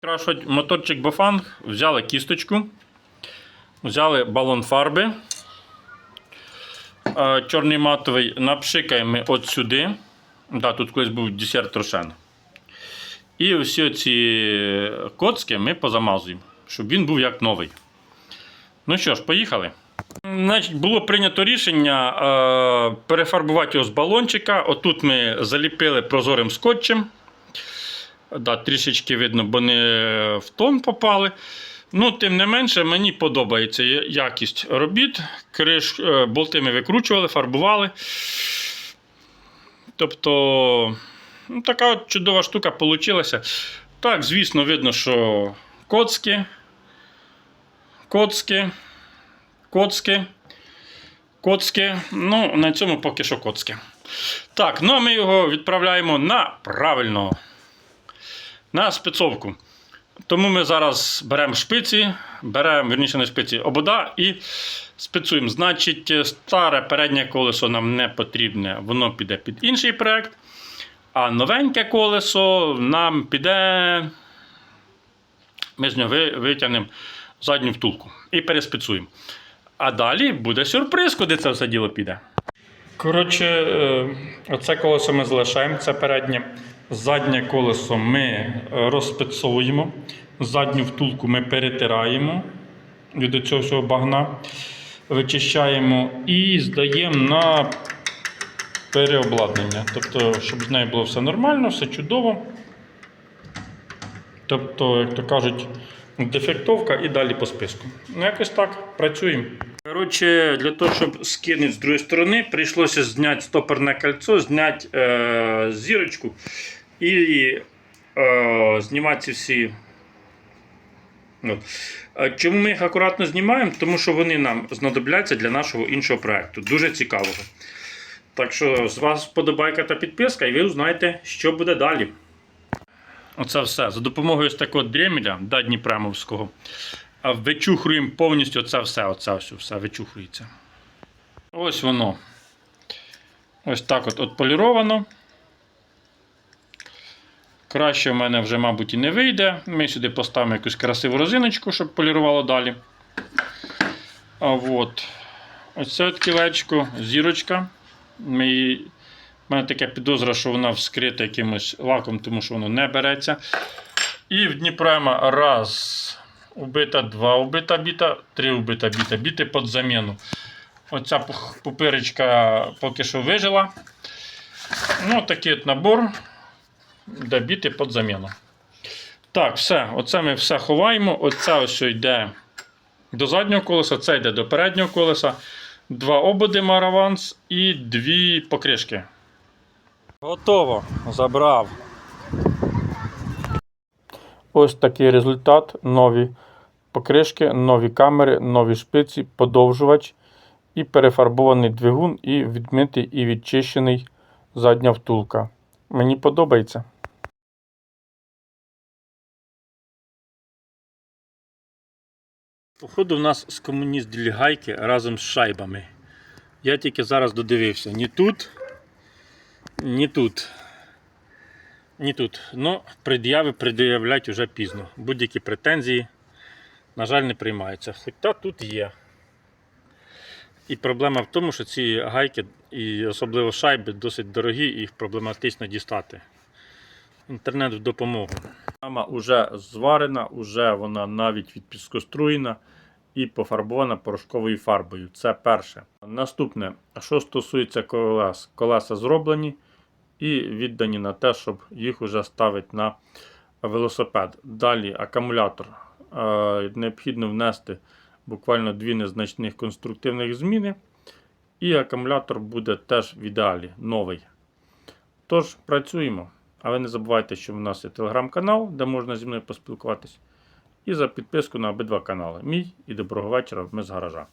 Крашать моторчик Бофанг, взяли кісточку, взяли балон фарби. Е, Чорний матовий напшикаємо от сюди. Да, тут колись був десерт рошен. І всі ці коцки ми позамазуємо, щоб він був як новий. Ну що ж, поїхали. Значить, було прийнято рішення е, перефарбувати його з балончика. Отут ми заліпили прозорим скотчем. Да, трішечки видно, бо не в тон попали. Ну, тим не менше, мені подобається якість робіт. Криш, е, болти викручували, фарбували. Тобто, ну, така от чудова штука вийшла. Так, звісно, видно, що коцки, коцки, коцки, коцки. Ну, на цьому поки що коцки. Так, ну а ми його відправляємо на правильно на спецовку. Тому ми зараз беремо шпиці, беремо, верніше не шпиці, обода і спецуємо. Значить, старе переднє колесо нам не потрібне, воно піде під інший проект. А новеньке колесо нам піде. Ми з нього витягнемо задню втулку і переспецуємо. А далі буде сюрприз, куди це все діло піде. Коротше, е, оце колесо ми залишаємо, це переднє. Заднє колесо ми е, розпецовуємо. Задню втулку ми перетираємо від цього всього багна, вичищаємо і здаємо на переобладнання. Тобто, щоб з нею було все нормально, все чудово. Тобто, як то кажуть, дефектовка і далі по списку. Ну, якось так працюємо. Коротше, для того, щоб скинути з другої сторони, прийшлося зняти стопорне кольцо, зняти е, зірочку і е, знімати ці всі. От. Чому ми їх акуратно знімаємо? Тому що вони нам знадобляться для нашого іншого проєкту. Дуже цікавого. Так що з вас вподобайка та підписка, і ви узнаєте, що буде далі. Оце все. За допомогою ось такого дремеля, да, Дніпремовського, а вичухуємо повністю це все. Оце все, все вичухується. Ось воно. Ось так от отполіровано. Краще в мене вже, мабуть, і не вийде. Ми сюди поставимо якусь красиву розиночку, щоб полірувало далі. А от. Ось це от кілечко, зірочка. Ми. У мене таке підозра, що вона вскрита якимось лаком, тому що воно не береться. І в Дніпрема раз убита, два убита біта, три убита біта, біти під заміну. Оця пупирочка поки що вижила. Ну, такий от набор, де біти під заміну. Так, все. Оце ми все ховаємо. Оце ось йде до заднього колеса, це йде до переднього колеса. Два ободи Мараванс і дві покришки. Готово. Забрав. Ось такий результат. Нові покришки, нові камери, нові шпиці, подовжувач і перефарбований двигун, і відмитий і відчищений задня втулка. Мені подобається. Походу, в нас з комуніст гайки разом з шайбами. Я тільки зараз додивився. Ні тут, ні тут. Ні тут. Ну, пред'яви пред'являть вже пізно. Будь-які претензії, на жаль, не приймаються. Хоча тут є. І проблема в тому, що ці гайки, і особливо шайби, досить дорогі, їх проблематично дістати. Інтернет в допомогу. Рама вже зварена, вже вона навіть відпіскоструєна і пофарбована порошковою фарбою. Це перше. Наступне, що стосується колес, колеса зроблені і віддані на те, щоб їх вже ставити на велосипед. Далі акумулятор. Необхідно внести буквально дві незначних конструктивних зміни. І акумулятор буде теж в ідеалі новий. Тож, працюємо. А ви не забувайте, що в нас є телеграм-канал, де можна зі мною поспілкуватись. І за підписку на обидва канали. Мій і доброго вечора. Ми з гаража.